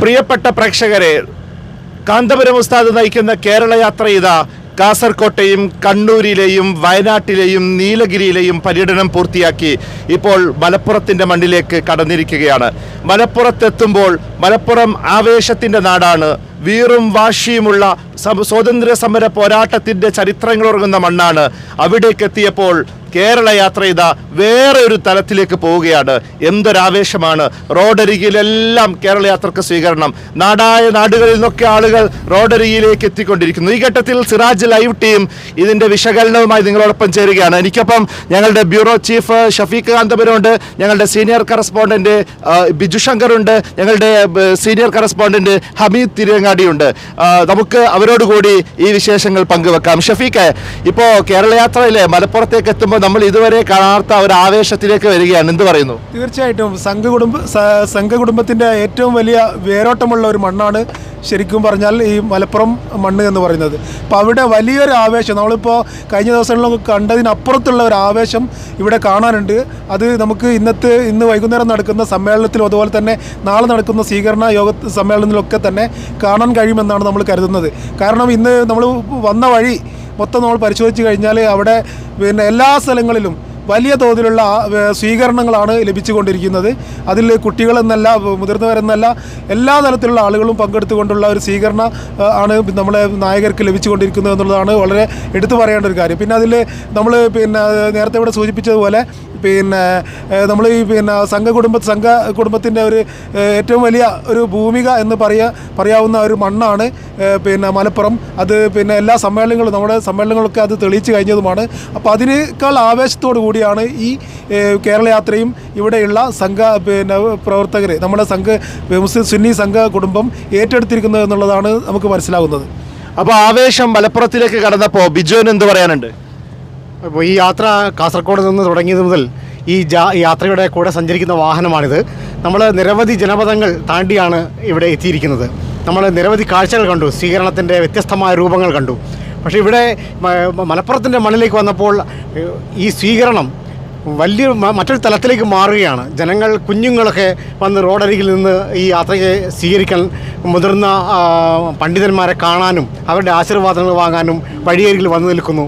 പ്രിയപ്പെട്ട പ്രേക്ഷകരെ കാന്തപുരം ഉസ്താദ് നയിക്കുന്ന കേരള യാത്ര ഇതാ. കാസർകോട്ടെയും കണ്ണൂരിലെയും വയനാട്ടിലെയും നീലഗിരിയിലെയും പര്യടനം പൂർത്തിയാക്കി ഇപ്പോൾ മലപ്പുറത്തിന്റെ മണ്ണിലേക്ക് കടന്നിരിക്കുകയാണ്. മലപ്പുറത്തെത്തുമ്പോൾ മലപ്പുറം ആവേശത്തിന്റെ നാടാണ് വീറും വാശിയുമുള്ള സ്വാതന്ത്ര്യ സമര പോരാട്ടത്തിന്റെ ചരിത്രങ്ങളുറങ്ങുന്ന മണ്ണാണ്. അവിടേക്ക് എത്തിയപ്പോൾ കേരള യാത്ര ചെയ്ത വേറെ ഒരു തലത്തിലേക്ക് പോവുകയാണ്. എന്തൊരാവേശമാണ്. റോഡരികിലെല്ലാം കേരള യാത്രയ്ക്ക് സ്വീകരണം. നാടായ നാടുകളിൽ നിന്നൊക്കെ ആളുകൾ റോഡരികിലേക്ക് എത്തിക്കൊണ്ടിരിക്കുന്നു. ഈ ഘട്ടത്തിൽ സിറാജ് ലൈവ് ടീം ഇതിന്റെ വിശകലനവുമായി നിങ്ങളോടൊപ്പം ചേരുകയാണ്. എനിക്കൊപ്പം ഞങ്ങളുടെ ബ്യൂറോ ചീഫ് ഷഫീഖ് കാന്തപുരമുണ്ട്. ഞങ്ങളുടെ സീനിയർ കറസ്പോണ്ടന്റ് ബിജു ശങ്കർ ഉണ്ട് ഞങ്ങളുടെ സീനിയർ കറസ്പോണ്ടന്റ് ഹമീദ് തിരുവങ്ങാടിയുണ്ട് ആ, നമുക്ക് അവരോട് കൂടി ഈ വിശേഷങ്ങൾ പങ്കുവെക്കാം. ഷഫീഖ് ഇപ്പോൾ കേരള യാത്രയിലെ മലപ്പുറത്തേക്ക് എത്തുമ്പോൾ നമ്മൾ ഇതുവരെ കാണാത്ത ഒരു ആവേശത്തിലേക്ക് വരികയാണ്. എന്ത് പറയുന്നു? തീർച്ചയായിട്ടും. സംഘകുടുംബ സംഘ സംഘകുടുംബത്തിന്റെ ഏറ്റവും വലിയ വേരോട്ടമുള്ള ഒരു മണ്ണാണ് ശരിക്കും പറഞ്ഞാൽ ഈ മലപ്പുറം മണ്ണ് എന്ന് പറയുന്നത്. അപ്പോൾ അവിടെ വലിയൊരു ആവേശം. നമ്മളിപ്പോൾ കഴിഞ്ഞ ദിവസങ്ങളിലൊക്കെ കണ്ടതിനപ്പുറത്തുള്ള ഒരു ആവേശം ഇവിടെ കാണാനുണ്ട്. അത് നമുക്ക് ഇന്നത്തെ ഇന്ന് വൈകുന്നേരം നടക്കുന്ന സമ്മേളനത്തിലും അതുപോലെ തന്നെ നാളെ നടക്കുന്ന സ്വീകരണ യോഗ സമ്മേളനത്തിലൊക്കെ തന്നെ കാണാൻ കഴിയുമെന്നാണ് നമ്മൾ കരുതുന്നത്. കാരണം ഇന്ന് നമ്മൾ വന്ന വഴി മൊത്തം നമ്മൾ പരിശോധിച്ച് കഴിഞ്ഞാൽ അവിടെ പിന്നെ എല്ലാ സ്ഥലങ്ങളിലും വലിയ തോതിലുള്ള സ്വീകരണങ്ങളാണ് ലഭിച്ചുകൊണ്ടിരിക്കുന്നത്. അതിൽ കുട്ടികളെന്നല്ല മുതിർന്നവരെന്നല്ല എല്ലാ തരത്തിലുള്ള ആളുകളും പങ്കെടുത്തുകൊണ്ടുള്ള ഒരു സ്വീകരണ ആണ് നമ്മളെ നായകർക്ക് ലഭിച്ചുകൊണ്ടിരിക്കുന്നത് എന്നുള്ളതാണ് വളരെ എടുത്തു പറയേണ്ട ഒരു കാര്യം. പിന്നെ അതിൽ നമ്മൾ പിന്നെ നേരത്തെ ഇവിടെ സൂചിപ്പിച്ചതുപോലെ പിന്നെ നമ്മൾ ഈ പിന്നെ സംഘ കുടുംബ സംഘ കുടുംബത്തിന്റെ ഒരു ഏറ്റവും വലിയ ഒരു ഭൂമിക എന്ന് പറയാ പറയാവുന്ന ഒരു മണ്ണാണ് പിന്നെ മലപ്പുറം. അത് പിന്നെ എല്ലാ സമ്മേളനങ്ങളും നമ്മുടെ സമ്മേളനങ്ങളൊക്കെ അത് തെളിയിച്ചു കഴിഞ്ഞതുമാണ്. അപ്പോൾ അതിനേക്കാൾ ആവേശത്തോടു കൂടിയാണ് ഈ കേരള യാത്രയും ഇവിടെയുള്ള സംഘ പിന്നെ പ്രവർത്തകർ നമ്മുടെ സംഘ മുസ്ലിം സുന്നി സംഘ കുടുംബം ഏറ്റെടുത്തിരിക്കുന്നത് എന്നുള്ളതാണ് നമുക്ക് മനസ്സിലാകുന്നത് അപ്പോൾ ആവേശം മലപ്പുറത്തിലേക്ക് കടന്നപ്പോൾ ബിജുവിന് എന്ത് പറയാനുണ്ട്? അപ്പോൾ ഈ യാത്ര കാസർഗോഡ് നിന്ന് തുടങ്ങിയത് മുതൽ ഈ ജാ യാത്രയുടെ കൂടെ സഞ്ചരിക്കുന്ന വാഹനമാണിത്. നമ്മൾ നിരവധി ജനപദങ്ങൾ താണ്ടിയാണ് ഇവിടെ എത്തിയിരിക്കുന്നത്. നമ്മൾ നിരവധി കാഴ്ചകൾ കണ്ടു സ്വീകരണത്തിന്റെ വ്യത്യസ്തമായ രൂപങ്ങൾ കണ്ടു. പക്ഷേ ഇവിടെ മലപ്പുറത്തിന്റെ മണ്ണിലേക്ക് വന്നപ്പോൾ ഈ സ്വീകരണം വലിയ മറ്റൊരു തലത്തിലേക്ക് മാറുകയാണ്. ജനങ്ങൾ കുഞ്ഞുങ്ങളൊക്കെ വന്ന് റോഡരികിൽ നിന്ന് ഈ യാത്രയെ സ്വീകരിക്കാൻ മുതിർന്ന പണ്ഡിതന്മാരെ കാണാനും അവരുടെ ആശീർവാദങ്ങൾ വാങ്ങാനും വഴിയരികിൽ വന്നു നിൽക്കുന്നു.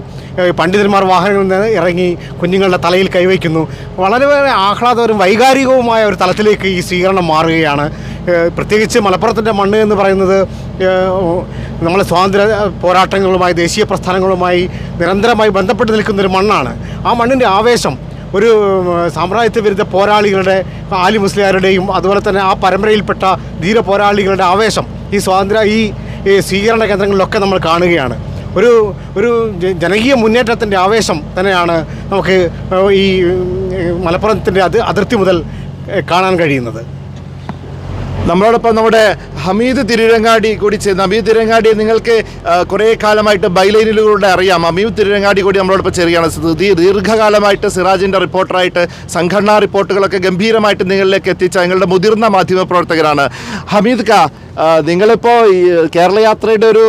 പണ്ഡിതന്മാർ വാഹനങ്ങളിൽ നിന്ന് ഇറങ്ങി കുഞ്ഞുങ്ങളുടെ തലയിൽ കൈവയ്ക്കുന്നു. വളരെ വളരെ ആഹ്ലാദകരവും വൈകാരികവുമായ ഒരു തലത്തിലേക്ക് ഈ സ്വീകരണം മാറുകയാണ്. പ്രത്യേകിച്ച് മലപ്പുറത്തിന്റെ മണ്ണ് എന്ന് പറയുന്നത് നമ്മളെ സ്വാതന്ത്ര്യ പോരാട്ടങ്ങളുമായി ദേശീയ പ്രസ്ഥാനങ്ങളുമായി നിരന്തരമായി ബന്ധപ്പെട്ട് നിൽക്കുന്നൊരു മണ്ണാണ്. ആ മണ്ണിന്റെ ആവേശം ഒരു സാമ്രാജ്യത്വ വിരുദ്ധ പോരാളികളുടെ ആലി മുസ്ലിയാരുടെയും അതുപോലെ തന്നെ ആ പരമ്പരയിൽപ്പെട്ട ധീര പോരാളികളുടെ ആവേശം ഈ സ്വാതന്ത്ര്യ ഈ സ്വീകരണ കേന്ദ്രങ്ങളിലൊക്കെ നമ്മൾ കാണുകയാണ്. ഒരു ഒരു ജനകീയ മുന്നേറ്റത്തിന്റെ ആവേശം തന്നെയാണ് നമുക്ക് ഈ മലപ്പുറത്തിന്റെ അത് അതിർത്തി മുതൽ കാണാൻ കഴിയുന്നത്. നമ്മളോടൊപ്പം നമ്മുടെ ഹമീദ് തിരുരങ്ങാടി കൂടി ചേർന്ന് ഹമീദ് തിരുരങ്ങാടി നിങ്ങൾക്ക് കുറേ കാലമായിട്ട് ബൈലൈനിലൂടെ അറിയാം. ഹമീദ് തിരുരങ്ങാടി കൂടി നമ്മളോടൊപ്പം ചേരുകയാണ്. ദീർഘകാലമായിട്ട് സിറാജിന്റെ റിപ്പോർട്ടറായിട്ട് സംഘടനാ റിപ്പോർട്ടുകളൊക്കെ ഗംഭീരമായിട്ട് നിങ്ങളിലേക്ക് എത്തിച്ച നിങ്ങളുടെ മുതിർന്ന മാധ്യമ പ്രവർത്തകരാണ്. ഹമീദ് ക നിങ്ങളിപ്പോൾ കേരള യാത്രയുടെ ഒരു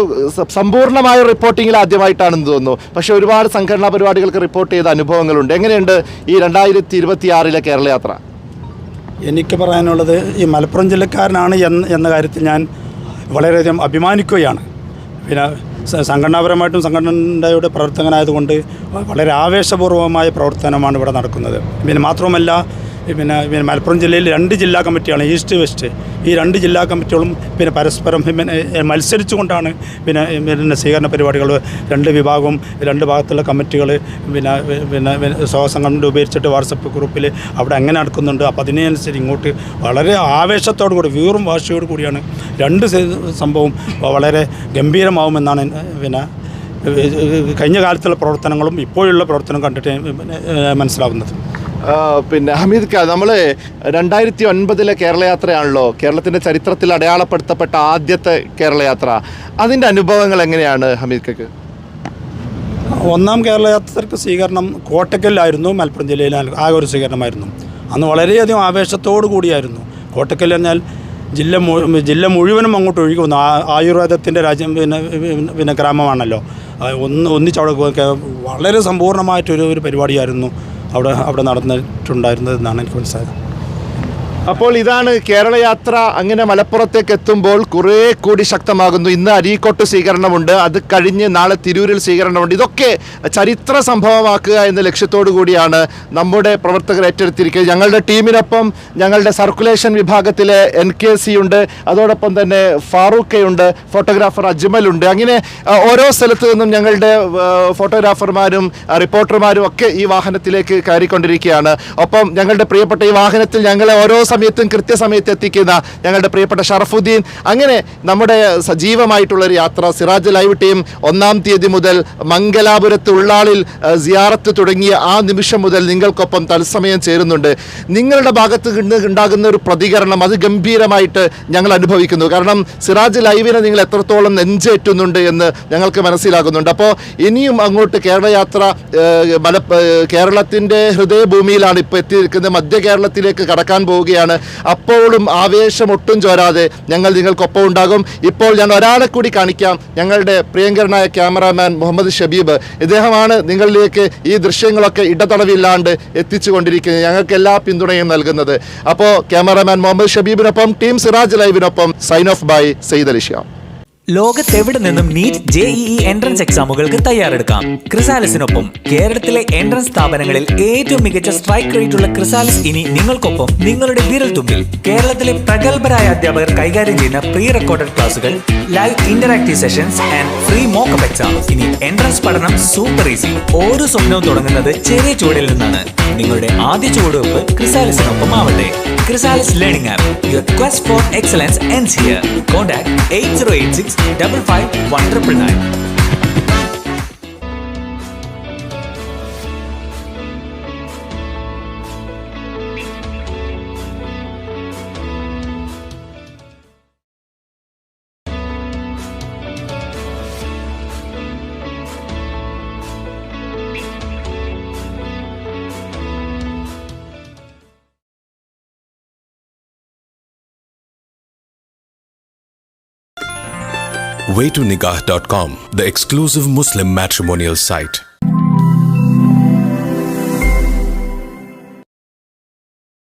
സമ്പൂർണമായ റിപ്പോർട്ടിങ്ങിൽ ആദ്യമായിട്ടാണെന്ന് തോന്നുന്നു. പക്ഷേ ഒരുപാട് സംഘടനാ പരിപാടികൾക്ക് റിപ്പോർട്ട് ചെയ്ത അനുഭവങ്ങളുണ്ട്. എങ്ങനെയുണ്ട് ഈ രണ്ടായിരത്തി ഇരുപത്തി കേരള യാത്ര? എനിക്ക് പറയാനുള്ളത് ഈ മലപ്പുറം ജില്ലക്കാരനാണ് എന്ന് എന്ന കാര്യത്തിൽ ഞാൻ വളരെയധികം അഭിമാനിക്കുകയാണ്. പിന്നെ സംഘടനാപരമായിട്ടും സംഘടനയുടെ പ്രവർത്തകനായതുകൊണ്ട് വളരെ ആവേശപൂർവമായ പ്രവർത്തനമാണ് ഇവിടെ നടക്കുന്നത്. പിന്നെ മാത്രവുമല്ല പിന്നെ പിന്നെ മലപ്പുറം ജില്ലയിൽ രണ്ട് ജില്ലാ കമ്മിറ്റിയാണ് ഈസ്റ്റ് വെസ്റ്റ്. ഈ രണ്ട് ജില്ലാ കമ്മിറ്റികളും പിന്നെ പരസ്പരം പിന്നെ മത്സരിച്ചുകൊണ്ടാണ് പിന്നെ പിന്നെ സ്വീകരണ പരിപാടികൾ രണ്ട് വിഭാഗവും രണ്ട് ഭാഗത്തുള്ള കമ്മിറ്റികൾ പിന്നെ പിന്നെ സ്വസംഘം രൂപീകരിച്ചിട്ട് വാട്സപ്പ് ഗ്രൂപ്പിൽ അവിടെ അങ്ങനെ നടക്കുന്നുണ്ട് അപ്പോൾ അതിനനുസരിച്ച് ഇങ്ങോട്ട് വളരെ ആവേശത്തോടു കൂടി വീറും വാശിയോടു കൂടിയാണ് രണ്ട് സംഭവം വളരെ ഗംഭീരമാവുമെന്നാണ് പിന്നെ കഴിഞ്ഞ കാലത്തുള്ള പ്രവർത്തനങ്ങളും ഇപ്പോഴുള്ള പ്രവർത്തനം കണ്ടിട്ട് മനസ്സിലാവുന്നത്. പിന്നെ ഹമീദ് ഖാൻ നമ്മൾ രണ്ടായിരത്തി ഒൻപതിലെ കേരളയാത്രയാണല്ലോ. കേരളത്തിന്റെ ചരിത്രത്തിൽ അടയാളപ്പെടുത്തപ്പെട്ട ആദ്യത്തെ കേരളയാത്ര. അതിന്റെ അനുഭവങ്ങൾ എങ്ങനെയാണ് ഹമീദ് ഖക്ക് ഒന്നാം കേരളയാത്രക്ക് സ്വീകരണം കോട്ടക്കലിലായിരുന്നു. മലപ്പുറം ജില്ലയിൽ ആകെ ഒരു സ്വീകരണമായിരുന്നു. അന്ന് വളരെയധികം ആവേശത്തോടു കൂടിയായിരുന്നു. കോട്ടക്കൽ പറഞ്ഞാൽ ജില്ല ജില്ല മുഴുവനും അങ്ങോട്ട് ഒഴുകി വന്നു. ആയുർവേദത്തിന്റെ രാജ്യം പിന്നെ പിന്നെ ഗ്രാമമാണല്ലോ. ഒന്ന് ഒന്നിച്ചവിടെ വളരെ സമ്പൂർണമായിട്ടൊരു ഒരു പരിപാടിയായിരുന്നു. അവിടെ അവിടെ നടന്നിട്ടുണ്ടായിരുന്നത് എന്നാണ് എനിക്ക് മനസ്സിലായത്. അപ്പോൾ ഇതാണ് കേരളയാത്ര. അങ്ങനെ മലപ്പുറത്തേക്ക് എത്തുമ്പോൾ കുറേ കൂടി ശക്തമാകുന്നു. ഇന്ന് അരീക്കോട്ട് സ്വീകരണമുണ്ട്. അത് കഴിഞ്ഞ് നാളെ തിരൂരിൽ സ്വീകരണമുണ്ട്. ഇതൊക്കെ ചരിത്ര സംഭവമാക്കുക എന്ന ലക്ഷ്യത്തോടു കൂടിയാണ് നമ്മുടെ പ്രവർത്തകർ ഏറ്റെടുത്തിരിക്കുന്നത്. ഞങ്ങളുടെ ടീമിനൊപ്പം ഞങ്ങളുടെ സർക്കുലേഷൻ വിഭാഗത്തിലെ എൻ കെ സി ഉണ്ട്. അതോടൊപ്പം തന്നെ ഫാറൂഖയുണ്ട്. ഫോട്ടോഗ്രാഫർ അജ്മൽ ഉണ്ട് അങ്ങനെ ഓരോ സ്ഥലത്തു നിന്നും ഞങ്ങളുടെ ഫോട്ടോഗ്രാഫർമാരും റിപ്പോർട്ടർമാരും ഒക്കെ ഈ വാഹനത്തിലേക്ക് കയറിക്കൊണ്ടിരിക്കുകയാണ്. ഒപ്പം ഞങ്ങളുടെ പ്രിയപ്പെട്ട ഈ വാഹനത്തിൽ ഞങ്ങളെ ഓരോ സമയത്തും കൃത്യസമയത്ത് എത്തിക്കുന്ന ഞങ്ങളുടെ പ്രിയപ്പെട്ട ഷറഫുദ്ദീൻ. അങ്ങനെ നമ്മുടെ സജീവമായിട്ടുള്ളൊരു യാത്ര സിറാജ് ലൈവ് ടീം ഒന്നാം തീയതി മുതൽ മംഗലാപുരത്ത് ഉള്ളാളിൽ സിയാറത്ത് തുടങ്ങിയ ആ നിമിഷം മുതൽ നിങ്ങൾക്കൊപ്പം തത്സമയം ചേരുന്നുണ്ട്. നിങ്ങളുടെ ഭാഗത്ത് ഉണ്ടാകുന്ന ഒരു പ്രതികരണം അത് ഗംഭീരമായിട്ട് ഞങ്ങൾ അനുഭവിക്കുന്നു. കാരണം സിറാജ് ലൈവിനെ നിങ്ങൾ എത്രത്തോളം നെഞ്ചേറ്റുന്നുണ്ട് എന്ന് ഞങ്ങൾക്ക് മനസ്സിലാകുന്നുണ്ട്. അപ്പോൾ ഇനിയും അങ്ങോട്ട് കേരളയാത്ര മല കേരളത്തിന്റെ ഹൃദയഭൂമിയിലാണ് ഇപ്പോൾ എത്തിയിരിക്കുന്നത്. മധ്യ കേരളത്തിലേക്ക് കടക്കാൻ പോവുകയാണ്. അപ്പോഴും ആവേശം ഒട്ടും ചോരാതെ ഞങ്ങൾ നിങ്ങൾക്കൊപ്പം ഉണ്ടാകും. ഇപ്പോൾ ഞാൻ ഒരാളെ കൂടി കാണിക്കാം. ഞങ്ങളുടെ പ്രിയങ്കരനായ ക്യാമറാമാൻ മുഹമ്മദ് ഷബീബ്. ഇദ്ദേഹമാണ് നിങ്ങളിലേക്ക് ഈ ദൃശ്യങ്ങളൊക്കെ ഇടതടവില്ലാണ്ട് എത്തിച്ചുകൊണ്ടിരിക്കുന്നത്. ഞങ്ങൾക്ക് എല്ലാ പിന്തുണയും നൽകുന്നത്. അപ്പോൾ ക്യാമറാമാൻ മുഹമ്മദ് ഷബീബിനൊപ്പം team Siraj ലൈവിനൊപ്പം sign off by Syed Alisha ലോകത്തെവിടെ നിന്നും നീറ്റ് ജെ ഇ എൻട്രൻസ് എക്സാമുകൾക്ക് തയ്യാറെടുക്കാം. ക്രിസാലിസിനൊപ്പം കേരളത്തിലെ എൻട്രൻസ് സ്ഥാപനങ്ങളിൽ ഏറ്റവും മികച്ച സ്ട്രൈക്ക് റേറ്റ് ഉള്ള ക്രിസാലിസ് ഇനി നിങ്ങൾക്കൊപ്പം നിങ്ങളുടെ വിരൽ തുമ്പിൽ കേരളത്തിലെ പ്രഗത്ഭരായ അധ്യാപകർ കൈകാര്യം ചെയ്യുന്ന പ്രീ റെക്കോർഡഡ് ക്ലാസുകൾ live interactive sessions and free mock exam ഇനി എൻട്രൻസ് പഠനം സൂപ്പർ ഈസി ഓരോ സ്വപ്നവും തുടങ്ങുന്നത് ചെറിയ ചുവടിൽ നിന്നാണ്. നിങ്ങളുടെ ആദ്യ ചുവടുവെപ്പ് ക്രിസാലിസിനൊപ്പം ആവട്ടെ. Chrysalis learning app your quest for excellence ends here contact eight zero eight six double five one triple nine waytonikah.com, the exclusive Muslim matrimonial site.